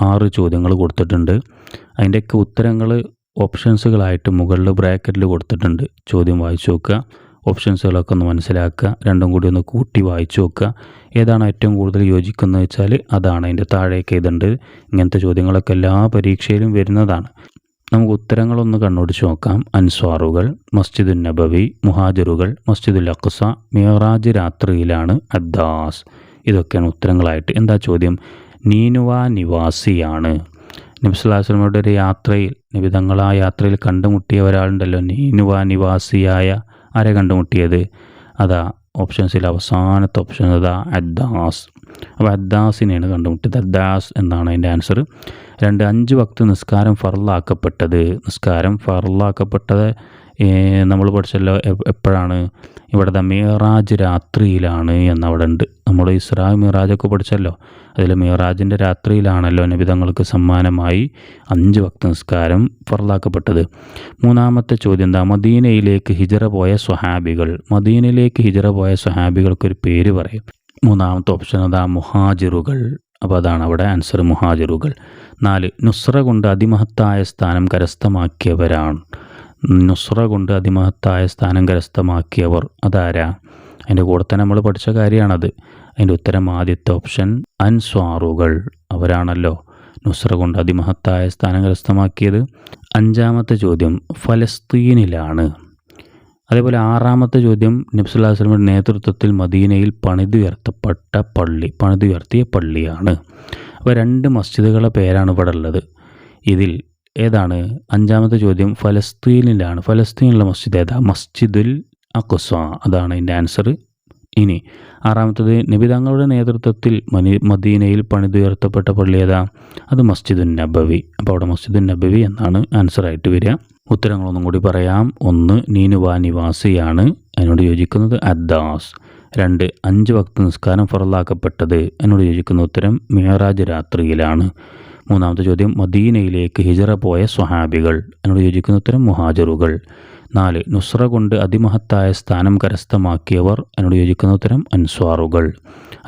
ആറ് ചോദ്യങ്ങൾ കൊടുത്തിട്ടുണ്ട്. അതിന്റെയൊക്കെ ഉത്തരങ്ങൾ ഓപ്ഷൻസുകളായിട്ട് മുകളിൽ ബ്രാക്കറ്റിൽ കൊടുത്തിട്ടുണ്ട്. ചോദ്യം വായിച്ചു നോക്കുക. ഓപ്ഷൻസുകളൊക്കെ ഒന്ന് മനസ്സിലാക്കുക. രണ്ടും കൂടി ഒന്ന് കൂട്ടി വായിച്ചു നോക്കുക. ഏതാണ് ഏറ്റവും കൂടുതൽ യോജിക്കുന്നത് വെച്ചാൽ അതാണ്. അതിന്റെ താഴേക്ക് ഇതുണ്ട്. ഇങ്ങനത്തെ ചോദ്യങ്ങളൊക്കെ എല്ലാ പരീക്ഷയിലും വരുന്നതാണ്. നമുക്ക് ഉത്തരങ്ങളൊന്ന് കണ്ണോടിച്ച് നോക്കാം. അൻസ്വാറുകൾ മസ്ജിദുൻ നബവി മുഹാജറുകൾ മസ്ജിദുൽ അഖ്സ മിയറാജ് രാത്രിയിലാണ് അദ്ദാസ്. ഇതൊക്കെയാണ് ഉത്തരങ്ങളായിട്ട്. എന്താ ചോദ്യം? നീനുവ നിവാസിയാണ്. നബ്സുല്ലാസ്ലമയുടെ ഒരു യാത്രയിൽ നിബിതങ്ങൾ ആ യാത്രയിൽ കണ്ടുമുട്ടിയ ഒരാളുണ്ടല്ലോ നീനുവ നിവാസിയായ. ആരെ കണ്ടുമുട്ടിയത്? അതാ ഓപ്ഷൻസിൽ അവസാനത്തെ ഓപ്ഷൻ അതാ അദ്ദാസ്. അപ്പോൾ അദ്ദാസിനെയാണ് കണ്ടുമുട്ടിയത്. അദ്ദാസ് എന്നാണ് അതിന്റെ ആൻസർ. രണ്ട് അഞ്ച് വക്ത് നിസ്കാരം ഫറലാക്കപ്പെട്ടത് നിസ്കാരം ഫറലാക്കപ്പെട്ടത് നമ്മൾ പഠിച്ചല്ലോ എപ്പോഴാണ്? ഇവിടുത്തെ മീറാജ് രാത്രിയിലാണ് എന്നവിടെ ഉണ്ട് നമ്മൾ ഇസ്രാ മിറാജൊക്കെ പഠിച്ചല്ലോ. അതിൽ മിറാജിന്റെ രാത്രിയിലാണല്ലോ നബിതങ്ങൾക്ക് സമ്മാനമായി അഞ്ച് വക്ത നിസ്കാരം ഫറലാക്കപ്പെട്ടത് മൂന്നാമത്തെ ചോദ്യം എന്താ? മദീനയിലേക്ക് ഹിജറ പോയ സ്വഹാബികൾ. മദീനയിലേക്ക് ഹിജറ പോയ സ്വഹാബികൾക്കൊരു പേര് പറയും. മൂന്നാമത്തെ ഓപ്ഷൻ അതാ മുഹാജിറുകൾ. അപ്പോൾ അതാണ് അവിടെ ആൻസർ മുഹാജിറുകൾ. നാല് നുസ്ര കൊണ്ട് അതിമഹത്തായ സ്ഥാനം കരസ്ഥമാക്കിയവരാണ്. നുസ്ര കൊണ്ട് അതിമഹത്തായ സ്ഥാനം കരസ്ഥമാക്കിയവർ അതാരാ? അതിന്റെ കൂടെ തന്നെ നമ്മൾ പഠിച്ച കാര്യമാണത്. അതിന്റെ ഉത്തരം ആദ്യത്തെ ഓപ്ഷൻ അൻസ്വാറുകൾ. അവരാണല്ലോ നുസ്ര കൊണ്ട് അതിമഹത്തായ സ്ഥാനം കരസ്ഥമാക്കിയത്. അഞ്ചാമത്തെ ചോദ്യം ഫലസ്തീനിലാണ്. അതേപോലെ ആറാമത്തെ ചോദ്യം നബ്സുല്ലാ വസ്ലമിന്റെ നേതൃത്വത്തിൽ മദീനയിൽ പണിതുയർത്തപ്പെട്ട പള്ളി പണിതുയർത്തിയ പള്ളിയാണ്. അപ്പോൾ രണ്ട് മസ്ജിദുകളുടെ പേരാണ് ഇവിടെ ഉള്ളത്. ഇതിൽ ഏതാണ്? അഞ്ചാമത്തെ ചോദ്യം ഫലസ്തീനിലാണ്. ഫലസ്തീനിലെ മസ്ജിദ് ഏതാ? മസ്ജിദുൽ അഖ്സ അതാണ് ഇതിന്റെ ആൻസർ ഇനി ആറാമത്തത് നബി തങ്ങളുടെ നേതൃത്വത്തിൽ മനി മദീനയിൽ പണിതുയർത്തപ്പെട്ട പള്ളി ഏതാ? അത് മസ്ജിദുൻ നബവി അപ്പോൾ അവിടെ മസ്ജിദുൻ നബവി എന്നാണ് ആൻസറായിട്ട് വരിക. ഉത്തരങ്ങളൊന്നും കൂടി പറയാം. ഒന്ന് നീനുവാ നിവാസിയാണ്. അതിനോട് യോജിക്കുന്നത് അദ്ദാസ്. രണ്ട് അഞ്ച് വക്ത നിസ്കാരം ഫറലാക്കപ്പെട്ടത് എന്നോട് യോജിക്കുന്ന ഉത്തരം മിഹറാജ് രാത്രിയിലാണ്. മൂന്നാമത്തെ ചോദ്യം മദീനയിലേക്ക് ഹിജറ പോയ സ്വഹാബികൾ. എന്നോട് യോജിക്കുന്ന ഉത്തരം മുഹാജറുകൾ. നാല് നുസ്ര കൊണ്ട് അതിമഹത്തായ സ്ഥാനം കരസ്ഥമാക്കിയവർ എന്നോട് യോജിക്കുന്ന ഉത്തരം അൻസ്വാറുകൾ.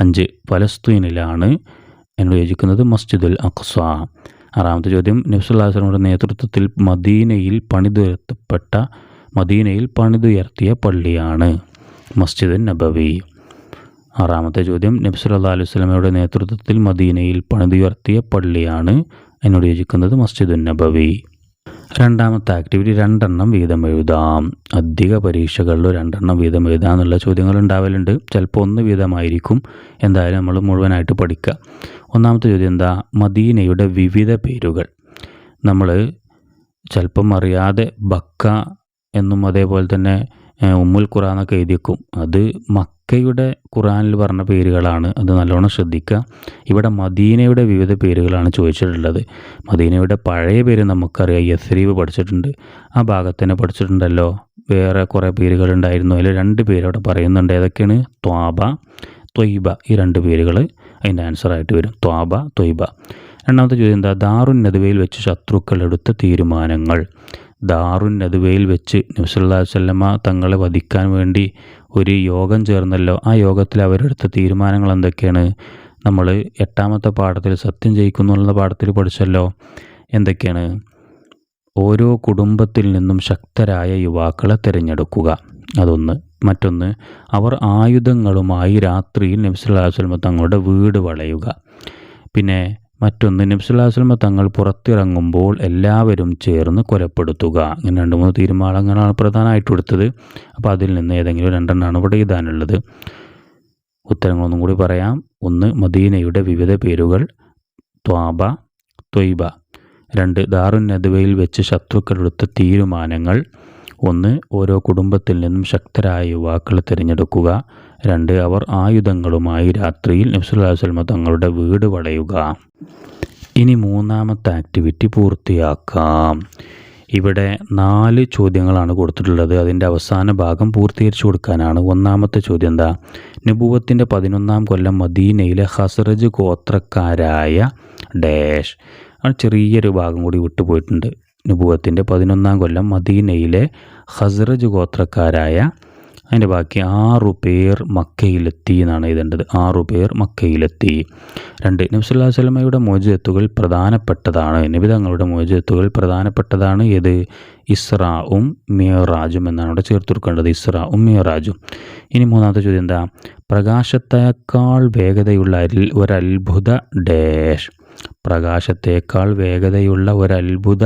അഞ്ച് ഫലസ്തീനിലാണ് എന്നോട് യോജിക്കുന്നത് മസ്ജിദുൽ അഖ്സ. ആറാമത്തെ ചോദ്യം നബ്സുല്ലാസ്ലമിയുടെ നേതൃത്വത്തിൽ മദീനയിൽ പണിതുയർത്തപ്പെട്ട മദീനയിൽ പണിതുയർത്തിയ പള്ളിയാണ് മസ്ജിദ് നബവി. ആറാമത്തെ ചോദ്യം നബ്സുല്ലാ അലൈഹി സ്വലമയുടെ നേതൃത്വത്തിൽ മദീനയിൽ പണിതുയർത്തിയ പള്ളിയാണ് എന്നോട് യോജിക്കുന്നത് മസ്ജിദുൻ നബവി. രണ്ടാമത്തെ ആക്ടിവിറ്റി രണ്ടെണ്ണം വീതം എഴുതാം. അധിക പരീക്ഷകളിൽ രണ്ടെണ്ണം വീതം എഴുതാം എന്നുള്ള ചോദ്യങ്ങൾ ഉണ്ടാവലുണ്ട്. ചിലപ്പോൾ ഒന്ന് വീതമായിരിക്കും. എന്തായാലും നമ്മൾ മുഴുവനായിട്ട് പഠിക്കുക ഒന്നാമത്തെ ചോദ്യം എന്താ? മദീനയുടെ വിവിധ പേരുകൾ. നമ്മൾ ചിലപ്പം അറിയാതെ ബക്ക എന്നും അതേപോലെ തന്നെ ഉമ്മുൽ ഖുറാനൊക്കെ എന്നൊക്കെ അത് അത് മക്കയുടെ ഖുറാനിൽ പറഞ്ഞ പേരുകളാണ് അത് നല്ലോണം ശ്രദ്ധിക്കുക. ഇവിടെ മദീനയുടെ വിവിധ പേരുകളാണ് ചോദിച്ചിട്ടുള്ളത്. മദീനയുടെ പഴയ പേര് നമുക്കറിയാം. യസ്രീബ് പഠിച്ചിട്ടുണ്ട്. ആ ഭാഗത്ത് തന്നെ പഠിച്ചിട്ടുണ്ടല്ലോ. വേറെ കുറേ പേരുകളുണ്ടായിരുന്നു. അതിൽ രണ്ട് പേര് അവിടെ പറയുന്നുണ്ട്. ഏതൊക്കെയാണ്? ത്വാബ ത്വയ്ബ ഈ രണ്ട് പേരുകൾ അതിന്റെ ആൻസറായിട്ട് വരും. ത്വാബ ത്വയ്ബ. രണ്ടാമത്തെ ചോദ്യം എന്താ? ദാറുൻ നദുവയിൽ വെച്ച് ശത്രുക്കൾ എടുത്ത തീരുമാനങ്ങൾ. ദാറുൻ നദുവയിൽ വെച്ച് നബ്സല്ലാ വല്ലമ്മ തങ്ങളെ വധിക്കാൻ വേണ്ടി ഒരു യോഗം ചേർന്നല്ലോ. ആ യോഗത്തിൽ അവരെടുത്ത തീരുമാനങ്ങൾ എന്തൊക്കെയാണ്? നമ്മൾ എട്ടാമത്തെ പാഠത്തിൽ സത്യം ജയിക്കുന്നു എന്നുള്ള പാഠത്തിൽ പഠിച്ചല്ലോ. എന്തൊക്കെയാണ്? ഓരോ കുടുംബത്തിൽ നിന്നും ശക്തരായ യുവാക്കളെ തിരഞ്ഞെടുക്കുക. അതൊന്ന്. മറ്റൊന്ന് അവർ ആയുധങ്ങളുമായി രാത്രിയിൽ നബ്സുല്ലാസ്ലമ തങ്ങളുടെ വീട് വളയുക. പിന്നെ മറ്റൊന്ന് നബ്സുല്ലാസ്ലമ തങ്ങൾ പുറത്തിറങ്ങുമ്പോൾ എല്ലാവരും ചേർന്ന് കൊലപ്പെടുത്തുക. ഇങ്ങനെ രണ്ട് മൂന്ന് തീരുമാനങ്ങളാണ് പ്രധാനമായിട്ട് എടുത്തത്. അപ്പോൾ അതിൽ നിന്ന് ഏതെങ്കിലും രണ്ടെണ്ണമാണ് ഇവിടെ എഴുതാനുള്ളത്. ഉത്തരങ്ങളൊന്നും കൂടി പറയാം. ഒന്ന് മദീനയുടെ വിവിധ പേരുകൾ ത്വാബ ത്വയ്ബ. രണ്ട് ദാറുൻ നദുവയിൽ വെച്ച് ശത്രുക്കളെടുത്ത തീരുമാനങ്ങൾ. ഒന്ന് ഓരോ കുടുംബത്തിൽ നിന്നും ശക്തരായ യുവാക്കളെ തിരഞ്ഞെടുക്കുക. രണ്ട് അവർ ആയുധങ്ങളുമായി രാത്രിയിൽ നബ്സുല്ലാ വസ്ലമ തങ്ങളുടെ വീട് വളയുക. ഇനി മൂന്നാമത്തെ ആക്ടിവിറ്റി പൂർത്തിയാക്കാം. ഇവിടെ നാല് ചോദ്യങ്ങളാണ് കൊടുത്തിട്ടുള്ളത്. അതിന്റെ അവസാന ഭാഗം പൂർത്തീകരിച്ചു കൊടുക്കാനാണ്. ഒന്നാമത്തെ ചോദ്യം എന്താ? നുബൂവത്തിന്റെ പതിനൊന്നാം കൊല്ലം മദീനയിലെ ഹസ്രജ് ഗോത്രക്കാരായ ഡാഷ്. ചെറിയൊരു ഭാഗം കൂടി വിട്ടുപോയിട്ടുണ്ട്. നുബൂവത്തിന്റെ പതിനൊന്നാം കൊല്ലം മദീനയിലെ ഹസ്രജ് ഗോത്രക്കാരായ അതിന്റെ ബാക്കി ആറു പേർ മക്കയിലെത്തി എന്നാണ് എഴുതേണ്ടത്. ആറു പേർ മക്കയിലെത്തി. രണ്ട് നബ്സുല്ലാ സ്വലമയുടെ മോചിതത്തുകൾ പ്രധാനപ്പെട്ടതാണ്. നബി തങ്ങളുടെ മോചിതത്തുകൾ പ്രധാനപ്പെട്ടതാണ്. ഏത്? ഇസ്രാവും മിയറാജും എന്നാണ് ഇവിടെ ചേർത്ത് കൊടുക്കേണ്ടത്. ഇസ്രാവും മിയറാജും ഇനി മൂന്നാമത്തെ ചോദ്യം എന്താ? പ്രകാശത്തേക്കാൾ വേഗതയുള്ള ഒരത്ഭുത ഡാഷ്. പ്രകാശത്തേക്കാൾ വേഗതയുള്ള ഒരത്ഭുത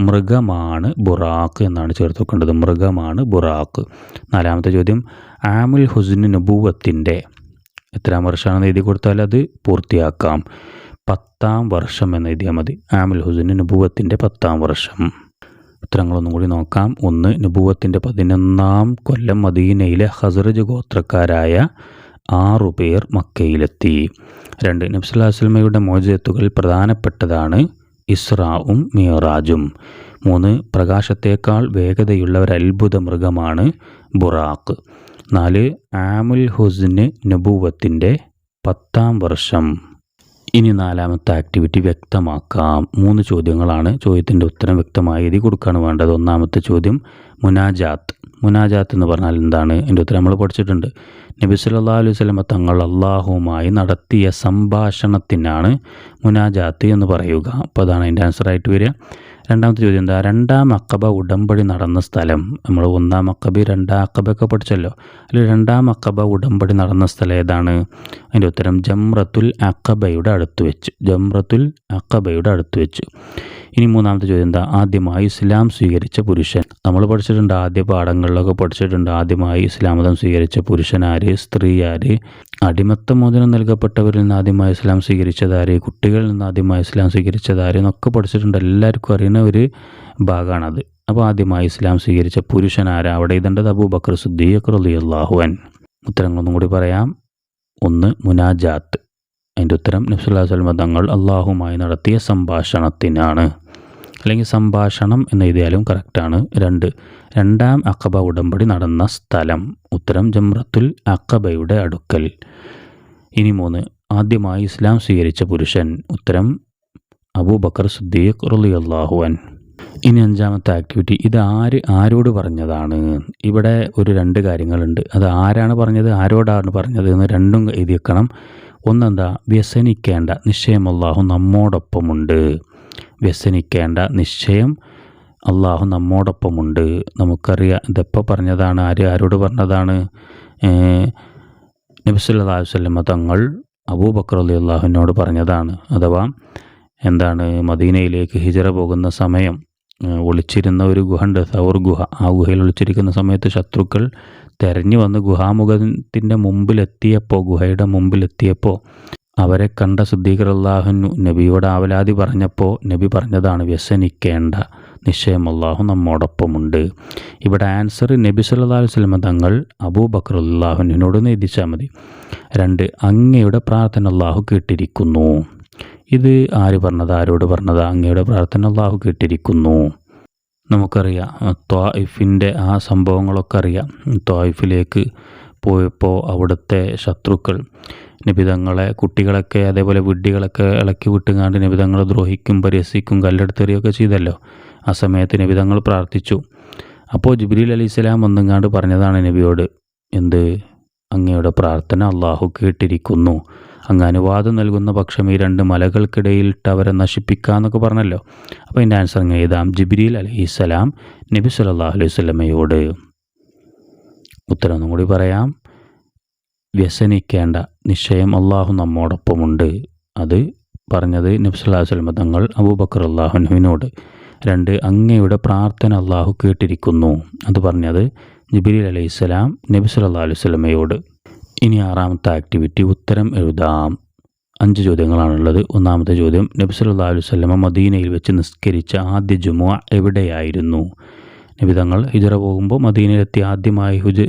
മൃഗമാണ് ബുറാക്ക് എന്നാണ് ചേർത്ത് വെക്കേണ്ടത് മൃഗമാണ് ബുറാക്ക് നാലാമത്തെ ചോദ്യം ആമുൽ ഹുസ്നു നബൂവത്തിന്റെ എത്രാം വർഷമാണെന്ന് എഴുതി കൊടുത്താൽ അത് പൂർത്തിയാക്കാം. പത്താം വർഷം എന്ന് എഴുതിയാൽ മതി. ആമുൽ ഹുസ്നു നബൂവത്തിന്റെ പത്താം വർഷം. ഉത്തരങ്ങളൊന്നും കൂടി നോക്കാം. ഒന്ന് നബൂവത്തിന്റെ പതിനൊന്നാം കൊല്ലം മദീനയിലെ ഹസറജ് ഗോത്രക്കാരായ ആറു പേർ മക്കയിലെത്തി. രണ്ട് നബ്സുല്ലാസ്ലമയുടെ മോചയത്തുകൾ പ്രധാനപ്പെട്ടതാണ് ഇസ്രാവും മിയറാജും മൂന്ന് പ്രകാശത്തേക്കാൾ വേഗതയുള്ള ഒരു അത്ഭുത മൃഗമാണ് ബുറാഖ്. നാല് ആമുൽ ഹുസ്ന് നബൂവത്തിന്റെ പത്താം വർഷം. ഇനി നാലാമത്തെ ആക്ടിവിറ്റി വ്യക്തമാക്കാം. മൂന്ന് ചോദ്യങ്ങളാണ്. ചോദ്യത്തിന്റെ ഉത്തരം വ്യക്തമായി എഴുതി കൊടുക്കുകയാണ് വേണ്ടത്. ഒന്നാമത്തെ ചോദ്യം മുനാജാത്ത്. മുനാജാത്ത് എന്ന് പറഞ്ഞാൽ എന്താണ്? എന്റെ ഉത്തരം നമ്മൾ പഠിച്ചിട്ടുണ്ട്. നബി സല്ലാ അലൈഹി സ്വലമ തങ്ങൾ അള്ളാഹുവുമായി നടത്തിയ സംഭാഷണത്തിനാണ് മുനാജാത്ത് എന്ന് പറയുക. അപ്പോൾ അതാണ് അതിന്റെ ആൻസറായിട്ട് വരിക. രണ്ടാമത്തെ ചോദ്യം എന്താ? രണ്ടാം അക്കബ ഉടമ്പടി നടന്ന സ്ഥലം. നമ്മൾ ഒന്നാം അക്കബ രണ്ടാം അക്കബയൊക്കെ പഠിച്ചല്ലോ. അതിൽ രണ്ടാം അക്കബ ഉടമ്പടി നടന്ന സ്ഥലം ഏതാണ്? അതിന്റെ ഉത്തരം ജംറത്തുൽ അക്കബയുടെ അടുത്ത് വെച്ച്. ജംറത്തുൽ അക്കബയുടെ അടുത്ത് വെച്ച്. ഇനി മൂന്നാമത്തെ ചോദ്യം എന്താ? ആദ്യമായി ഇസ്ലാം സ്വീകരിച്ച പുരുഷൻ. നമ്മൾ പഠിച്ചിട്ടുണ്ട് ആദ്യ പാഠങ്ങളിലൊക്കെ പഠിച്ചിട്ടുണ്ട്. ആദ്യമായി ഇസ്ലാം മതം സ്വീകരിച്ച പുരുഷൻ ആര് സ്ത്രീ ആര് അടിമത്ത മോചനം നൽകപ്പെട്ടവരിൽ നിന്ന് ആദ്യമായി ഇസ്ലാം സ്വീകരിച്ചതാര് കുട്ടികളിൽ നിന്ന് ആദ്യമായി ഇസ്ലാം സ്വീകരിച്ചതാര് എന്നൊക്കെ പഠിച്ചിട്ടുണ്ട്. എല്ലാവർക്കും അറിയുന്ന ഒരു ഭാഗമാണത് അപ്പോൾ ആദ്യമായി ഇസ്ലാം സ്വീകരിച്ച പുരുഷനാരാ അവിടെ ഇതേണ്ടത് അബൂബക്കർ സുദ്ദീഖ് അള്ളാഹുൻ ഉത്തരങ്ങളൊന്നും കൂടി പറയാം. ഒന്ന് മുനാജാത്ത്. അതിന്റെ ഉത്തരം നബ്സുല്ലാ സ്വലമ തങ്ങൾ അള്ളാഹുമായി നടത്തിയ സംഭാഷണത്തിനാണ്. അല്ലെങ്കിൽ സംഭാഷണം എന്ന് എഴുതിയാലും കറക്റ്റാണ് രണ്ട് രണ്ടാം അക്കബ ഉടമ്പടി നടന്ന സ്ഥലം. ഉത്തരം ജംറത്തുൽ അക്കബയുടെ അടുക്കൽ. ഇനി മൂന്ന് ആദ്യമായി ഇസ്ലാം സ്വീകരിച്ച പുരുഷൻ. ഉത്തരം അബൂബക്കർ സുദ്ദീഖ് റളിയല്ലാഹുവൻ ഇനി അഞ്ചാമത്തെ ആക്ടിവിറ്റി ഇത് ആര് ആരോട് പറഞ്ഞതാണ്? ഇവിടെ ഒരു രണ്ട് കാര്യങ്ങളുണ്ട്. അത് ആരാണ് പറഞ്ഞത് ആരോടാണ് പറഞ്ഞത് എന്ന് രണ്ടും എഴുതി വെക്കണം. ഒന്നെന്താ വ്യസനിക്കേണ്ട നിശ്ചയം നമ്മോടൊപ്പമുണ്ട്. വ്യസനിക്കേണ്ട നിശ്ചയം അള്ളാഹു നമ്മോടൊപ്പമുണ്ട്. നമുക്കറിയാം ഇതെപ്പോൾ പറഞ്ഞതാണ് ആര് ആരോട് പറഞ്ഞതാണ്? നബിസുല്ലാ വല്ലമ തങ്ങൾ അബൂബക്കർ അലി അള്ളാഹുവിനോട് പറഞ്ഞതാണ്. അഥവാ എന്താണ് മദീനയിലേക്ക് ഹിജറ പോകുന്ന സമയം ഒളിച്ചിരുന്ന ഒരു ഗുഹ ഉണ്ട് സൗർ ഗുഹ. ആ ഗുഹയിൽ ഒളിച്ചിരിക്കുന്ന സമയത്ത് ശത്രുക്കൾ തെരഞ്ഞു വന്ന് ഗുഹാമുഖത്തിന്റെ മുമ്പിലെത്തിയപ്പോൾ ഗുഹയുടെ മുമ്പിലെത്തിയപ്പോൾ അവരെ കണ്ട സുദ്ദീഖർ നബിയോട് ആവലാതി പറഞ്ഞപ്പോൾ നബി പറഞ്ഞതാണ് വ്യസനിക്കേണ്ട. നിശ്ചയം അള്ളാഹു നമ്മോടൊപ്പമുണ്ട്. ഇവിടെ ആൻസർ നബി സല്ലാ വസ്ലമ തങ്ങൾ അബൂബക്കർ അള്ളാഹുവിനോട് നീതിച്ചാൽ മതി. രണ്ട് അങ്ങയുടെ പ്രാർത്ഥന അള്ളാഹു കേട്ടിരിക്കുന്നു. ഇത് ആര് പറഞ്ഞത്? ആരോട് പറഞ്ഞത്? അങ്ങയുടെ പ്രാർത്ഥന അള്ളാഹു കേട്ടിരിക്കുന്നു. നമുക്കറിയാം ത്വായിഫിന്റെ ആ സംഭവങ്ങളൊക്കെ അറിയാം. ത്വായിഫിലേക്ക് പോയപ്പോൾ അവിടുത്തെ ശത്രുക്കൾ നിബിതങ്ങളെ കുട്ടികളൊക്കെ അതേപോലെ വിഡ്ഢികളൊക്കെ ഇളക്കി വിട്ടുങ്ങാണ്ട് നിബിതങ്ങളെ ദ്രോഹിക്കും പരിഹസിക്കും കല്ലെടുത്തെറിയൊക്കെ ചെയ്തല്ലോ. ആ സമയത്ത് നിബിതങ്ങൾ പ്രാർത്ഥിച്ചു. അപ്പോൾ ജിബ്രീൽ അലി ഇസ്ലാം വന്നുങ്ങാണ്ട് പറഞ്ഞതാണ് നബിയോട് എന്ത്? അങ്ങയുടെ പ്രാർത്ഥന അള്ളാഹു കേട്ടിരിക്കുന്നു. അങ്ങ് അനുവാദം നൽകുന്ന പക്ഷം ഈ രണ്ട് മലകൾക്കിടയിലിട്ട് അവരെ നശിപ്പിക്കാമെന്നൊക്കെ പറഞ്ഞല്ലോ. അപ്പോൾ എന്റെ ആൻസർ അങ്ങ് എഴുതാം. ജിബ്രീൽ അലഹിസ്സലാം നബി സല്ലാഹു അലൈഹി സ്വലമയോട് ഉത്തരം ഒന്നും കൂടി പറയാം. വ്യസനിക്കേണ്ട നിശ്ചയം അള്ളാഹു നമ്മോടൊപ്പമുണ്ട്. അത് പറഞ്ഞത് നബ്സുല്ലാസ്ലമ തങ്ങൾ അബൂബക്കർ അള്ളാഹുനുവിനോട് രണ്ട് അങ്ങയുടെ പ്രാർത്ഥന അള്ളാഹു കേട്ടിരിക്കുന്നു. അത് പറഞ്ഞത് ജിബിരി അലൈഹിസ്സലാം നബി സല്ലാ അലൈഹി സ്വലമയോട് ഇനി ആറാമത്തെ ആക്ടിവിറ്റി ഉത്തരം എഴുതാം. അഞ്ച് ചോദ്യങ്ങളാണുള്ളത്. ഒന്നാമത്തെ ചോദ്യം നബി സല്ലാ അലൈഹി സ്വലമ മദീനയിൽ വെച്ച് നിസ്കരിച്ച ആദ്യ ജുമുഅ എവിടെയായിരുന്നു? നബി തങ്ങൾ ഹിജറ പോകുമ്പോൾ മദീനയിലെത്തി ആദ്യമായി ഹുജ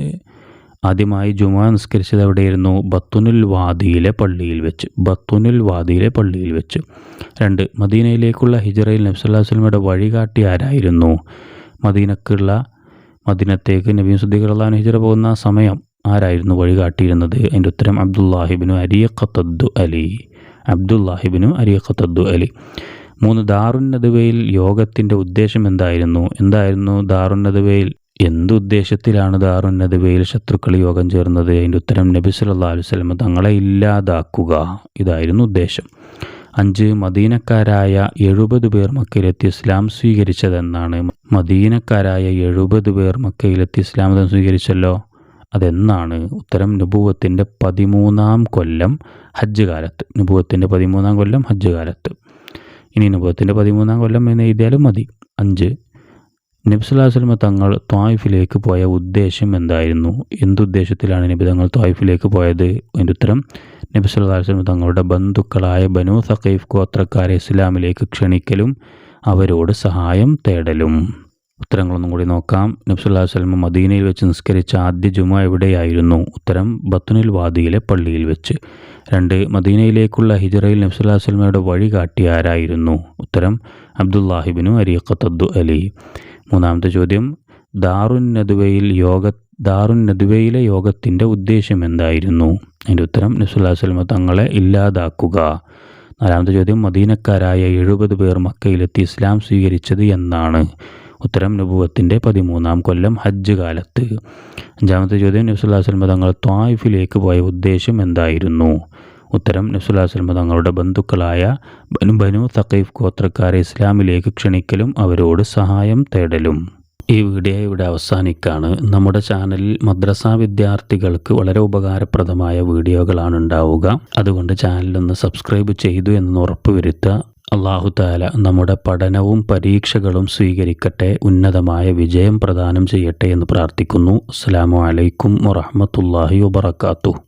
ആദ്യമായി ജുമാ നിസ്കരിച്ചത് എവിടെയായിരുന്നു ബത്തുനുൽ വാദിയിലെ പള്ളിയിൽ വെച്ച്. ബത്തുനുൽ വാദിയിലെ പള്ളിയിൽ വെച്ച്. രണ്ട് മദീനയിലേക്കുള്ള ഹിജറയിൽ നബ്സല്ലാ വസ്ലമയുടെ വഴികാട്ടി ആരായിരുന്നു? മദീനക്കുള്ള മദീനത്തേക്ക് നബീൻ സുദ്ദീഖ് ഹിജറ പോകുന്ന സമയം ആരായിരുന്നു വഴികാട്ടിയിരുന്നത് അതിന്റെ ഉത്തരം അബ്ദുല്ലാഹിബിനു അരിയക്കത്തദ്ദു അലി. അബ്ദുല്ലാഹിബിനു അരിയക്കത്തദ്ദു അലി. മൂന്ന് ദാറുന്നതുവയിൽ യോഗത്തിന്റെ ഉദ്ദേശം എന്തായിരുന്നു? എന്തായിരുന്നു ദാറുന്നതുവയിൽ എന്തുദ്ദേശത്തിലാണ് ദാറുന്നതുവയിൽ ശത്രുക്കൾ യോഗം ചേർന്നത്? അതിന്റെ ഉത്തരം നബി സല്ലാ അലുവലമ തങ്ങളെ ഇല്ലാതാക്കുക. ഇതായിരുന്നു ഉദ്ദേശം. അഞ്ച് മദീനക്കാരായ എഴുപത് പേർ മക്കയിലെത്തി ഇസ്ലാം സ്വീകരിച്ചതെന്നാണ്. മദീനക്കാരായ എഴുപത് പേർ മക്കയിലെത്തി ഇസ്ലാം മതം സ്വീകരിച്ചല്ലോ? അതെന്നാണ് ഉത്തരം നുപൂവത്തിന്റെ പതിമൂന്നാം കൊല്ലം ഹജ്ജ് കാലത്ത്. നുപൂവത്തിന്റെ പതിമൂന്നാം കൊല്ലം ഹജ്ജ് കാലത്ത്. ഇനി നുപൂവത്തിന്റെ പതിമൂന്നാം കൊല്ലം എന്ന് എഴുതിയാലും മതി. അഞ്ച് നബ്സുല്ലാസ്ലമ തങ്ങൾ ത്വായിഫിലേക്ക് പോയ ഉദ്ദേശം എന്തായിരുന്നു? എന്തുദ്ദേശത്തിലാണ് നബി തങ്ങൾ ത്വായിഫിലേക്ക് പോയത്? അതിന്റെ ഉത്തരം നബി സല്ലാസ്ലമ തങ്ങളുടെ ബന്ധുക്കളായ ബനു സഖീഫ് ഗോത്രക്കാരെ ഇസ്ലാമിലേക്ക് ക്ഷണിക്കലും അവരോട് സഹായം തേടലും. ഉത്തരങ്ങളൊന്നും കൂടി നോക്കാം. നബ്സുല്ലാ മദീനയിൽ വെച്ച് നിസ്കരിച്ച ആദ്യ ജുമ എവിടെയായിരുന്നു? ഉത്തരം ബത്തുനിൽ വാദിയിലെ പള്ളിയിൽ വെച്ച്. രണ്ട് മദീനയിലേക്കുള്ള ഹിജറയിൽ നബ്സുല്ലാ വസ്ലമയുടെ വഴി കാട്ടി ആരായിരുന്നു? ഉത്തരം അബ്ദുല്ലാഹിബിനു അരിഖത്തദ്ദു അലി. മൂന്നാമത്തെ ചോദ്യം ദാറുൻ നദുവയിൽ യോഗ ദാറുൻ നദുവയിലെ യോഗത്തിന്റെ ഉദ്ദേശം എന്തായിരുന്നു? അതിന്റെ ഉത്തരം നസുല്ലാസ്ലമ തങ്ങളെ ഇല്ലാതാക്കുക. നാലാമത്തെ ചോദ്യം മദീനക്കാരായ എഴുപത് പേർ മക്കയിലെത്തി ഇസ്ലാം സ്വീകരിച്ചത് എന്നാണ്. ഉത്തരം നബുവത്തിന്റെ പതിമൂന്നാം കൊല്ലം ഹജ്ജ് കാലത്ത്. അഞ്ചാമത്തെ ചോദ്യം നബ്സുല്ലാ സ്വലമ തങ്ങൾ ത്വായിഫിലേക്ക് പോയ ഉദ്ദേശം എന്തായിരുന്നു? ഉത്തരം നബ്സുല്ലാ സ്വലമ തങ്ങളുടെ ബന്ധുക്കളായ ബനു ബനു തക്കീഫ് ഗോത്രക്കാരെ ഇസ്ലാമിലേക്ക് ക്ഷണിക്കലും അവരോട് സഹായം തേടലും. ഈ വീഡിയോ ഇവിടെ അവസാനിക്കാണ്. നമ്മുടെ ചാനലിൽ മദ്രസ വിദ്യാർത്ഥികൾക്ക് വളരെ ഉപകാരപ്രദമായ വീഡിയോകളാണ് ഉണ്ടാവുക. അതുകൊണ്ട് ചാനലൊന്ന് സബ്സ്ക്രൈബ് ചെയ്തു എന്ന് ഉറപ്പുവരുത്തുക അള്ളാഹു താല നമ്മുടെ പഠനവും പരീക്ഷകളും സ്വീകരിക്കട്ടെ ഉന്നതമായ വിജയം പ്രദാനം ചെയ്യട്ടെ എന്ന് പ്രാർത്ഥിക്കുന്നു. അസ്സാം വലൈക്കും വറഹമത്തല്ലാഹി വാത്തു